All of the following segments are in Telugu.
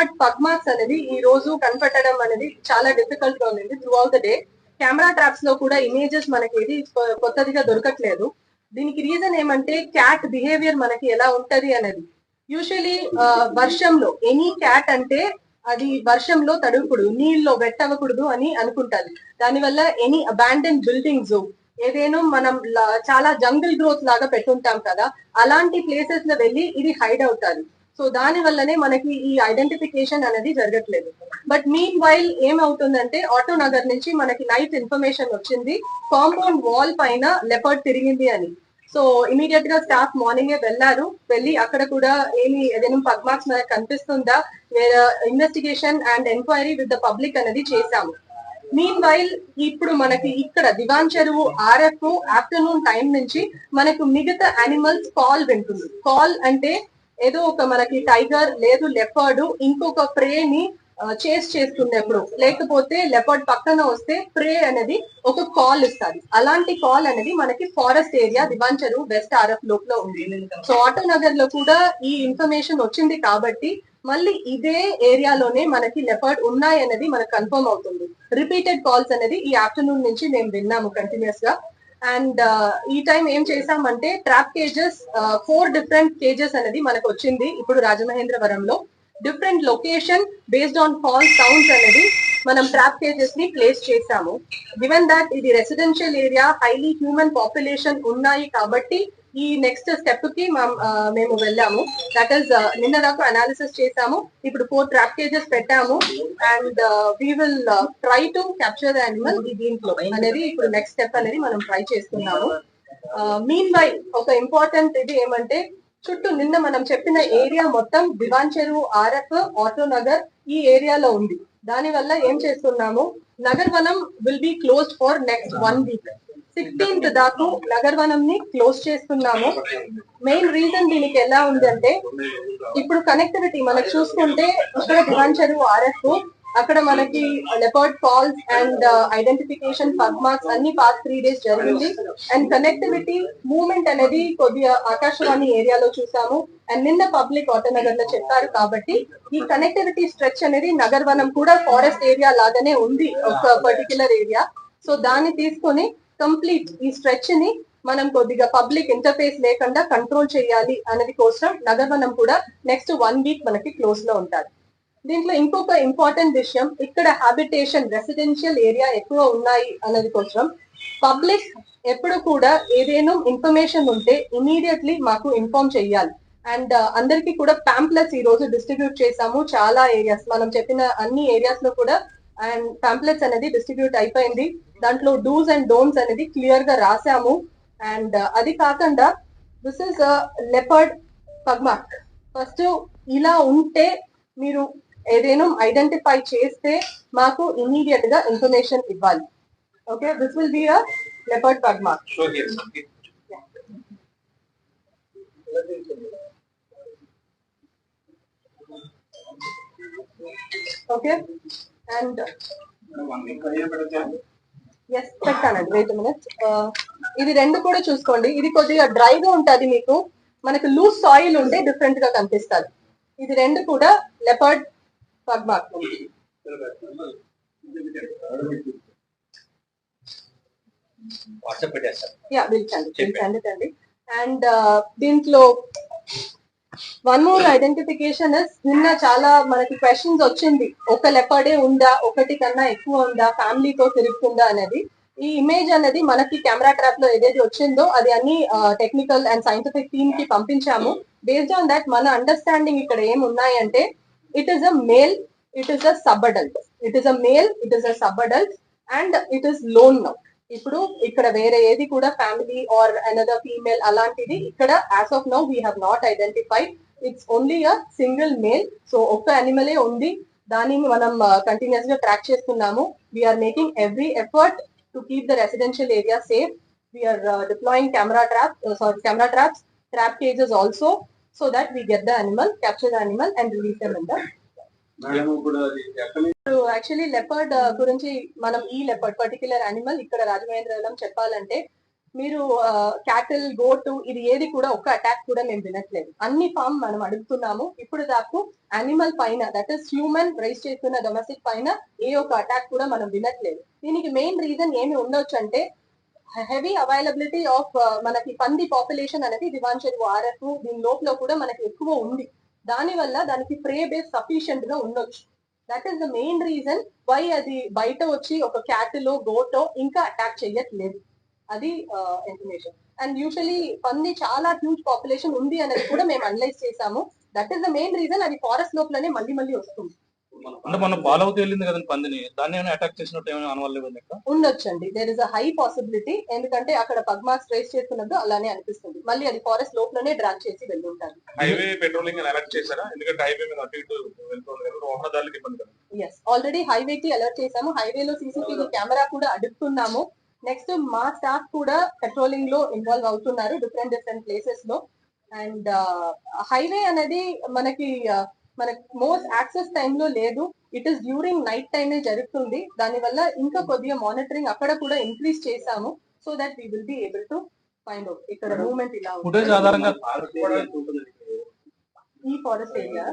బట్ పగ్మాక్స్ అనేది ఈ రోజు కనిపెట్టడం అనేది చాలా డిఫికల్ట్గా ఉంది throughout the day camera ట్రాప్స్లో కూడా ఇమేజెస్ మనకి ఏది కొత్తదిగా దొరకట్లేదు. దీనికి రీజన్ ఏమంటే క్యాట్ బిహేవియర్ మనకి ఎలా ఉంటది అనేది. యూజువలీ వర్షంలో ఎనీ క్యాట్ అంటే అది వర్షంలో తడవకూడదు నీళ్ళలో వెట్టవకూడదు అని అనుకుంటది దానివల్ల ఎనీ అబాండన్ బిల్డింగ్స్ ఏదేనో మనం చాలా జంగిల్ గ్రోత్ లాగా పెట్టుంటాం కదా అలాంటి ప్లేసెస్లో వెళ్ళి ఇది హైడ్ అవుతారు. సో దాని వల్లనే మనకి ఈ ఐడెంటిఫికేషన్ అనేది జరగట్లేదు. బట్ మీన్ వైల్ ఏమవుతుందంటే ఆటో నగర్ నుంచి మనకి నైట్ ఇన్ఫర్మేషన్ వచ్చింది. కాంపౌండ్ వాల్ పైన లెపర్డ్ తిరిగింది అని. సో ఇమీడియట్గా స్టాఫ్ మార్నింగే వెళ్ళారు. వెళ్ళి అక్కడ కూడా ఏమి ఏదైనా పగ్మార్క్స్ మనకు కనిపిస్తుందా? వేరే investigation and enquiry with the public అనేది చేశాము. మీన్ వైల్ ఇప్పుడు మనకి ఇక్కడ దివాన్ చెరువు ఆర్ఎఫ్ ఆఫ్టర్నూన్ టైం నుంచి మనకు మిగతా అనిమల్స్ కాల్ వింటుంది. కాల్ అంటే ఏదో ఒక మనకి టైగర్ లేదు లెపర్డ్ ఇంకొక ప్రేని చేస్ చేస్తున్నప్పుడు లేకపోతే లెపర్డ్ పక్కన వస్తే ప్రే అనేది ఒక కాల్ ఇస్తుంది. అలాంటి కాల్ అనేది మనకి forest area Diwancheru west RF లోపల ఉంది. సో ఆటో నగర్లో కూడా ఈ ఇన్ఫర్మేషన్ వచ్చింది కాబట్టి మళ్ళీ ఇదే ఏరియాలోనే మనకి లెపర్డ్ ఉన్నాయి అనేది మనకు కన్ఫర్మ్ అవుతుంది. రిపీటెడ్ కాల్స్ అనేది ఈ ఆఫ్టర్నూన్ నుంచి మేము విన్నాము కంటిన్యూస్గా. అండ్ uh, ఈ టైం ఏం చేసామంటే trap cages four different cages అనేది మనకు వచ్చింది ఇప్పుడు రాజమహేంద్రవరంలో. Different location based on fall sounds అనేది మనం ట్రాప్ కేజెస్ని ప్లేస్ చేసాము గివెన్ దట్ ఇది residential area highly human population ఉన్నాయి కాబట్టి ఈ నెక్స్ట్ స్టెప్కి మేము వెళ్ళాము. దట్ ఈస్ నిన్న దాకా అనాలిసిస్ చేసాము. ఇప్పుడు ఫోర్ ట్రాప్ కేజెస్ పెట్టాము. And we will try to capture the దీంట్లో అనేది ఇప్పుడు నెక్స్ట్ స్టెప్ అనేది మనం ట్రై చేస్తున్నాము. మీన్ వై ఒక ఇంపార్టెంట్ ఇది ఏమంటే చుట్టూ నిన్న మనం చెప్పిన ఏరియా మొత్తం దివాన్ చెరువు ఆర్ఎఫ్ ఆటో నగర్ ఈ ఏరియాలో ఉంది. దాని వల్ల ఏం చేస్తున్నాము? Nagar Vanam will be closed for next one week sixteenth దాకా నగర్ వనం ని క్లోజ్ చేస్తున్నాము. మెయిన్ రీజన్ దీనికి ఎలా ఉంది అంటే ఇప్పుడు కనెక్టివిటీ మనకు చూసుకుంటే ఇక్కడ దివాన్ చెరువు ఆర్ఎఫ్ అక్కడ మనకి leopard falls and identification pugmarks అన్ని పాస్ట్ త్రీ డేస్ జరిగింది. అండ్ కనెక్టివిటీ మూవ్మెంట్ అనేది కొద్దిగా ఆకాశవాణి ఏరియాలో చూసాము. అండ్ నిన్న పబ్లిక్ ఆటోనగర్లో చెప్పారు కాబట్టి ఈ కనెక్టివిటీ స్ట్రెచ్ అనేది నగర్ వనం కూడా ఫారెస్ట్ ఏరియా లాగానే ఉంది ఒక పర్టికులర్ ఏరియా సో దాన్ని తీసుకొని కంప్లీట్ ఈ స్ట్రెచ్ని మనం కొద్దిగా పబ్లిక్ ఇంటర్ఫేస్ లేకుండా కంట్రోల్ చేయాలి అనేది కోసం నగరవనం కూడా నెక్స్ట్ వన్ వీక్ మనకి క్లోజ్లో ఉంటారు. దీంట్లో ఇంకొక ఇంపార్టెంట్ విషయం ఇక్కడ హ్యాబిటేషన్ రెసిడెన్షియల్ ఏరియా ఎక్కువ ఉన్నాయి అన్నది కోసం పబ్లిక్ ఎప్పుడు కూడా ఏదైనా ఇన్ఫర్మేషన్ ఉంటే ఇమీడియట్లీ మాకు ఇన్ఫార్మ్ చేయాలి. అండ్ uh, అందరికీ కూడా పాంప్లెట్స్ ఈ రోజు డిస్ట్రిబ్యూట్ చేసాము చాలా ఏరియాస్ మనం చెప్పిన అన్ని ఏరియాస్లో కూడా అండ్ పాంప్లెట్స్ అనేది డిస్ట్రిబ్యూట్ అయిపోయింది. దాంట్లో డూస్ అండ్ డోన్స్ అనేది క్లియర్గా రాసాము అండ్ అది కాకుండా this is leopard pugmark first ఇలా ఉంటే మీరు ఏదైనా ఐడెంటిఫై చేస్తే మాకు ఇమీడియట్గా ఇన్ఫర్మేషన్ ఇవ్వాలి. Okay this will be a leopard sir. Okay and yes పెట్టానండి వెయిట్ మినిట్ ఇది రెండు కూడా చూసుకోండి. ఇది కొద్దిగా డ్రైగా ఉంటది మీకు. మనకు లూజ్ సాయిల్ ఉంటే డిఫరెంట్గా కనిపిస్తుంది. ఇది రెండు కూడా లెపర్డ్ పగ్మాక్ యా పిలిచండి పిలిచండి అండ్ దీంట్లో వన్ మోర్ ఐడెంటిఫికేషన్ నిన్న చాలా మనకి క్వశ్చన్స్ వచ్చింది. ఒక లెపర్డే ఉందా? ఒకటి కన్నా ఎక్కువ ఉందా? ఫ్యామిలీతో తిరుగుతుందా అనేది. ఈ ఇమేజ్ అనేది మనకి కెమెరా ట్రాప్లో ఏదైతే వచ్చిందో అది అన్ని టెక్నికల్ అండ్ సైంటిఫిక్ టీమ్కి పంపించాము. బేస్డ్ ఆన్ దట్ మన అండర్స్టాండింగ్ ఇక్కడ ఏం ఉన్నాయంటే it is a male it is a sub adult it is a male it is a sub adult and it is lone not ఇప్పుడు ఇక్కడ వేరే ఏది కూడా ఫ్యామిలీ ఆర్ అనదర్ ఫీమేల్ అలాంటిది ఇక్కడ as of now we have not identified it's only a single male so ఒక్క అనిమలే ఉంది. దానిని మనం కంటిన్యూస్గా ట్రాక్ చేస్తున్నాము. We are making every effort to keep the residential area safe we are deploying camera trap sorry camera traps trap cages also so that we get the animal capture the animal and release them in the actually leopard uh, గురించి మనం ఈ లెపర్డ్ పర్టికులర్ అనిమల్ ఇక్కడ రాజమహేంద్రవరం చెప్పాలంటే మీరు uh, క్యాటిల్ గోటు ఇది ఏది కూడా ఒక్క అటాక్ కూడా మేము వినట్లేదు. అన్ని ఫామ్ మనం అడుగుతున్నాము. ఇప్పుడు దాకా అనిమల్ పైన దట్ ఇస్ హ్యూమన్ రైస్ చేస్తున్న డొమెస్టిక్ పైన ఏ ఒక్క అటాక్ కూడా మనం వినట్లేదు. దీనికి మెయిన్ రీజన్ ఏమి ఉండొచ్చు అంటే హెవీ అవైలబిలిటీ ఆఫ్ మనకి పంది పాపులేషన్ అనేది దివాన్ చెరువు ఆర్ఎఫ్ దీని లోపల కూడా మనకి ఎక్కువ ఉంది. దాని వల్ల దానికి ప్రే బేస్ సఫిషియంట్గా ఉండొచ్చు. That is the main reason why అది బయట వచ్చి ఒక క్యాట్లో గోటో ఇంకా అటాక్ చేయట్లేదు. అది ఇన్ఫర్మేషన్ అండ్ యూజువలీ పంది చాలా హ్యూజ్ పాపులేషన్ ఉంది అనేది కూడా మేము అనలైజ్ చేసాము. That is the main reason అది ఫారెస్ట్ లోపలనే మళ్ళీ మళ్ళీ వస్తుంది. అంటే మన బాలవతి వెళ్ళింది కదండి పందిని. దాన్ని ఏమైనా అటాక్ చేసినట్టు ఏమైనా అనువల్ల లెక్క ఉండొచ్చండి. There is a high possibility ఎందుకంటే అక్కడ పగ్మాస్ ట్రేస్ చేస్తున్నప్పుడు అలానే అనిపిస్తుంది. మళ్ళీ అది ఫారెస్ట్ లోపలనే డ్రాగ్ చేసి వెళ్ళుంటారు. హైవే పెట్రోలింగ్ అలర్ట్ చేశారా? ఎందుకంటే హైవే మీద అటు ఇటు వెళ్తుంది వాహనదారులకు ఇబ్బంది కదా. ఎస్ ఆల్రెడీ హైవే కి అలర్ట్ చేసాము హైవే లో సీసీటీవీ కెమెరా కూడా అడుగుతున్నాము నెక్స్ట్ మా స్టాఫ్ కూడా పెట్రోలింగ్లో ఇన్వాల్వ్ అవుతున్నారు డిఫరెంట్ డిఫరెంట్ ప్లేసెస్లో. అండ్ హైవే అనేది మనకి uh, మనకి మోస్ట్ యాక్సెస్ టైమ్లో లేదు. ఇట్ ఇస్ డ్యూరింగ్ నైట్ టైమే జరుగుతుంది. దానివల్ల ఇంకా కొద్దిగా మానిటరింగ్ అక్కడ కూడా ఇంక్రీజ్ చేసాము so that we will be able to find out ఇక్కడ మూవ్మెంట్ ఇలా ఈ forest area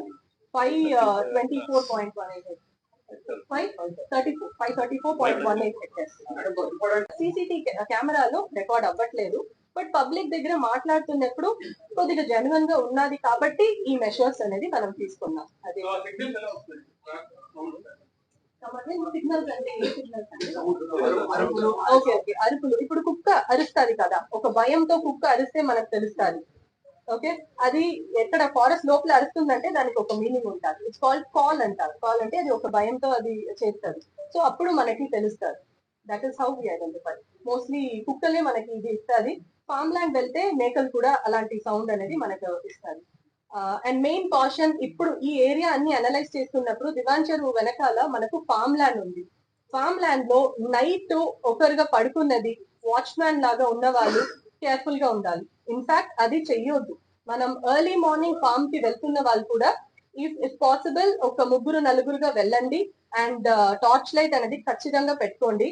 five twenty four point one eight five thirty four five thirty four point one eight hectares CCTV కెమెరాలో రికార్డ్ అవ్వట్లేదు. బట్ పబ్లిక్ దగ్గర మాట్లాడుతున్నప్పుడు కొద్దిగా జెన్యున్గా ఉన్నది కాబట్టి ఈ మెషర్స్ అనేది మనం తీసుకున్నాం. అది. Okay okay. అరుపులు. ఇప్పుడు కుక్క అరుస్తుంది కదా. ఒక భయంతో కుక్క అరిస్తే మనకు తెలుస్తుంది. ఓకే? అది ఎక్కడ ఫారెస్ట్ లోపల అరుస్తుందంటే దానికి ఒక మీనింగ్ ఉంటుంది. ఇట్స్ కాల్డ్ కాల్ అంటారు. కాల్ అంటే అది ఒక భయంతో అది చేస్తారు సో అప్పుడు మనకి తెలుస్తుంది. That is how we identify mostly కుక్కలే మనకి ఇది ఇస్తుంది. ఫామ్ ల్యాండ్ వెళ్తే మేకలు కూడా అలాంటి సౌండ్ అనేది మనకు ఇస్తుంది అండ్ మెయిన్ కాషన్ ఇప్పుడు ఈ ఏరియా అన్ని అనలైజ్ చేస్తున్నప్పుడు దివాన్ చెరువు వెనకాల మనకు ఫామ్ ల్యాండ్ ఉంది. ఫామ్ ల్యాండ్లో నైట్ ఒకరుగా పడుకున్నది వాచ్మ్యాన్ లాగా ఉన్న వాళ్ళు కేర్ఫుల్గా ఉండాలి. ఇన్ఫాక్ట్ అది చెయ్యొద్దు. మనం ఎర్లీ మార్నింగ్ ఫామ్కి వెళ్తున్న వాళ్ళు కూడా ఇఫ్ ఇఫ్ పాసిబుల్ ఒక ముగ్గురు నలుగురుగా వెళ్ళండి అండ్ టార్చ్ లైట్ అనేది ఖచ్చితంగా పెట్టుకోండి.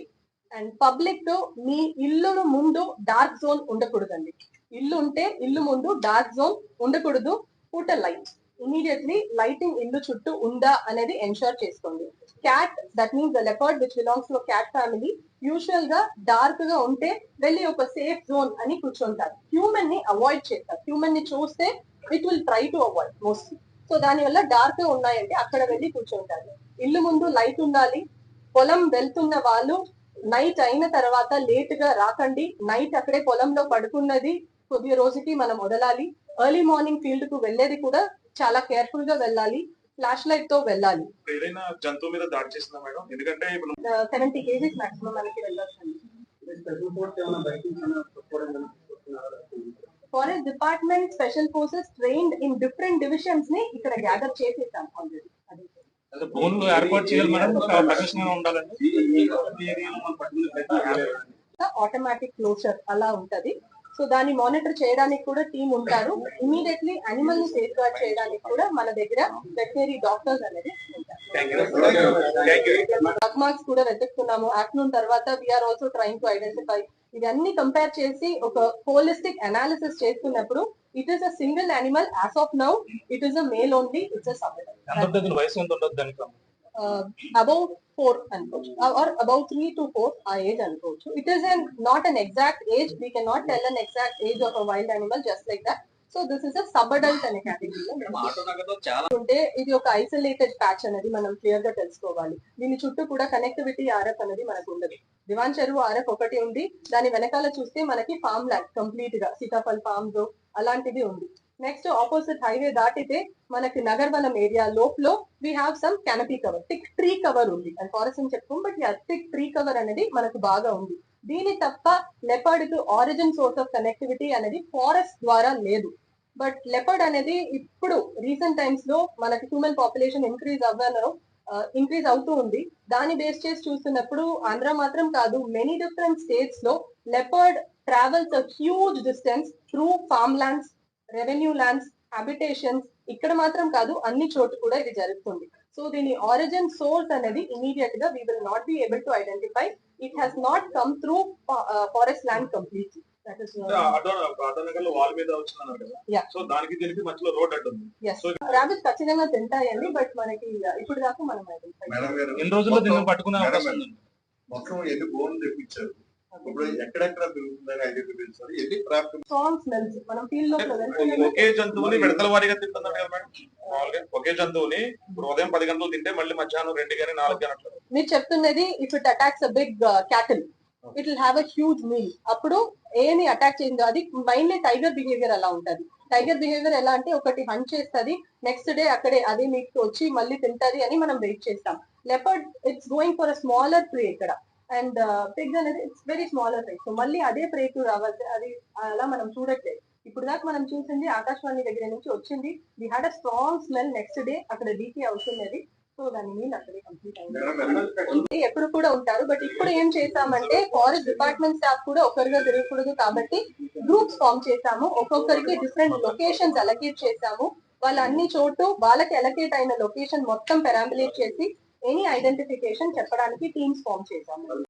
అండ్ పబ్లిక్ మీ ఇల్లు ముందు డార్క్ జోన్ ఉండకూడదండి. ఇల్లు ఉంటే ఇల్లు ముందు డార్క్ జోన్ ఉండకూడదు. పుట్ లైట్ ఇమీడియట్లీ లైటింగ్ ఇల్లు చుట్టూ ఉందా అనేది ఎన్షూర్ చేసుకోండి. Cat that means the leopard which belongs to cat family యూజువల్గా డార్క్గా ఉంటే వెళ్ళి ఒక సేఫ్ జోన్ అని కూర్చుంటారు. హ్యూమన్ని అవాయిడ్ చేస్తారు. హ్యూమన్ని చూస్తే it will try to avoid mostly so దాని వల్ల డార్క్గా ఉన్నాయంటే అక్కడ వెళ్ళి కూర్చుంటారు. ఇల్లు ముందు లైట్ ఉండాలి. పొలం వెళ్తున్న వాళ్ళు నైట్ అయిన తర్వాత లేట్గా రాకండి. నైట్ అక్కడే పొలంలో పడుకున్నది కొద్ది రోజుకి మనం వదలాలి. ఎర్లీ మార్నింగ్ ఫీల్డ్కు వెళ్ళేది కూడా చాలా కేర్ఫుల్గా వెళ్ళాలి. ఫ్లాష్ లైట్తో వెళ్ళాలి. ఏదైనా జంతువు మీద దాడి చేసిందా మేడం? ఎందుకంటే సెవెంటీ కేజీస్ మాక్సిమం మనకి వెళ్ళొచ్చు forest department special forces trained in different డివిజన్స్ని ఇక్కడ గ్యాదర్ చేసేసాం ఆల్రెడీ. డ్రోన్లు ఏర్పాటు చేయాలి మేడం ఉండాలండి? ఆటోమేటిక్ క్లోజర్ అలా ఉంటది. సో దాన్ని మానిటర్ చేయడానికి కూడా టీం ఉంటారు. ఇమీడియట్లీ అనిమల్ని సేఫ్ గార్డ్ చేయడానికి కూడా మన దగ్గర వెటనరీ డాక్టర్స్ అనేది ఉంటారు. మార్క్స్ కూడా వెతుకుతున్నాము ఆఫ్టర్నూన్ తర్వాత we are also trying to identify ఇవన్నీ కంపేర్ చేసి ఒక హోలిస్టిక్ అనాలిసిస్ చేస్తున్నప్పుడు it is a single animal as of now it is a male only it's a sub ఎంత వయసు ఎంత ఉండదు దానికి అబౌవ్ ఫోర్ అనుకోవచ్చు or above three to four ఆ ఏజ్ అనుకోవచ్చు it is an not an exact age we can not tell an exact age of wild animal just like that so this is a sub adult అనే కేటగిరీలో ఉంటే ఇది ఒక ఐసోలేటెడ్ ప్యాచ్ అనేది మనం క్లియర్గా తెలుసుకోవాలి. దీని చుట్టూ కూడా కనెక్టివిటీ ఆర్ఎఫ్ అనేది మనకు ఉండదు. దివాన్ చెరువు ఆర్ఎఫ్ ఒకటి ఉంది. దాని వెనకాల చూస్తే మనకి ఫామ్ ల్యాండ్ కంప్లీట్గా సీతాఫల్ ఫార్మ్స్ అలాంటిది ఉంది. నెక్స్ట్ ఆపోజిట్ హైవే దాటితే మనకి నగర్వనం ఏరియా లోపల we have some canopy cover thick tree cover ఉంది. అండ్ ఫారెస్ట్ అని చెప్పుకోం బట్ థిక్ ట్రీ కవర్ అనేది మనకు బాగా ఉంది. దీని తప్ప లెపర్డ్కు ఆరిజిన్ సోర్స్ ఆఫ్ కనెక్టివిటీ అనేది ఫారెస్ట్ ద్వారా లేదు. బట్ లెపర్డ్ అనేది ఇప్పుడు రీసెంట్ టైమ్స్లో మనకి హ్యూమన్ పాపులేషన్ ఇంక్రీజ్ అవ్వను uh, ఇంక్రీజ్ అవుతూ ఉంది. దాన్ని బేస్ చేసి చూస్తున్నప్పుడు ఆంధ్ర మాత్రం కాదు మెనీ డిఫరెంట్ స్టేట్స్లో leopard travels huge distance through farm lands revenue lands habitations ఇక్కడ మాత్రం కాదు అన్ని చోటు కూడా ఇది జరుగుతుంది. సో దీని ఆరిజిన్ సోర్స్ అనేది ఇమీడియట్గా we will not be able to identify it has not come through forest land completely rabbits ఖచ్చితంగా తింటాయండి బట్ మనకి ఇప్పుడు దాకా మనం ఎన్ని రోజుల్లో మొత్తం ఎన్ని బోన్ తెప్పించారు? ఇప్పుడు ఎక్కడెక్కడ పెరుగుతుందని ఐడెంటిఫై చేస్తారు ఎన్ని ట్రాప్ స్ట్రాంగ్ స్మెల్స్ మనం ఫీల్డ్ లోపల వెళ్తున్నాం ఒకే జంతువుని విడతల వారీగా తింటున్నారు కదా మేడం. మామూలుగా ఒకే జంతువుని ఇప్పుడు ఉదయం పది గంటలు తింటే మళ్ళీ మధ్యాహ్నం రెండు కానీ నాలుగు అట్లా మీరు చెప్తున్నది if it attacks a big cattle it will have a huge meal అప్పుడు ఏమి అటాక్ చేసిందో అది మైండ్లీ టైగర్ బిహేవియర్ అలా ఉంటది. టైగర్ బిహేవియర్ ఎలా అంటే ఒకటి హంట్ చేస్తది నెక్స్ట్ డే అక్కడే అదే మీకు వచ్చి మళ్ళీ తింటది అని మనం వెయిట్ చేస్తాం. Leopard it's going for a smaller prey ఇక్కడ. అండ్ పిగ్ అనేది it's very smaller prey so మళ్ళీ అదే ప్రేకు రావాలి అది అలా మనం చూడట్లేదు. ఇప్పుడు దాకా మనం చూసింది ఆకాశవాణి దగ్గర నుంచి వచ్చింది. We had a strong smell next day అక్కడ డీకే అవుతున్నది. సో దాని మీన్ అక్కడే కంప్లీట్ అయింది. ఎప్పుడు కూడా ఉంటారు. బట్ ఇప్పుడు ఏం చేసామంటే ఫారెస్ట్ డిపార్ట్మెంట్ స్టాఫ్ కూడా ఒకరిగా తిరగకూడదు కాబట్టి గ్రూప్స్ ఫామ్ చేసాము. ఒక్కొక్కరికి డిఫరెంట్ లొకేషన్స్ అలకేట్ చేసాము. వాళ్ళ అన్ని చోటు వాళ్ళకి అలకేట్ అయిన లొకేషన్ మొత్తం పెరాంబులేట్ చేసి ఎనీ ఐడెంటిఫికేషన్ చెప్పడానికి టీమ్స్ ఫామ్ చేశాము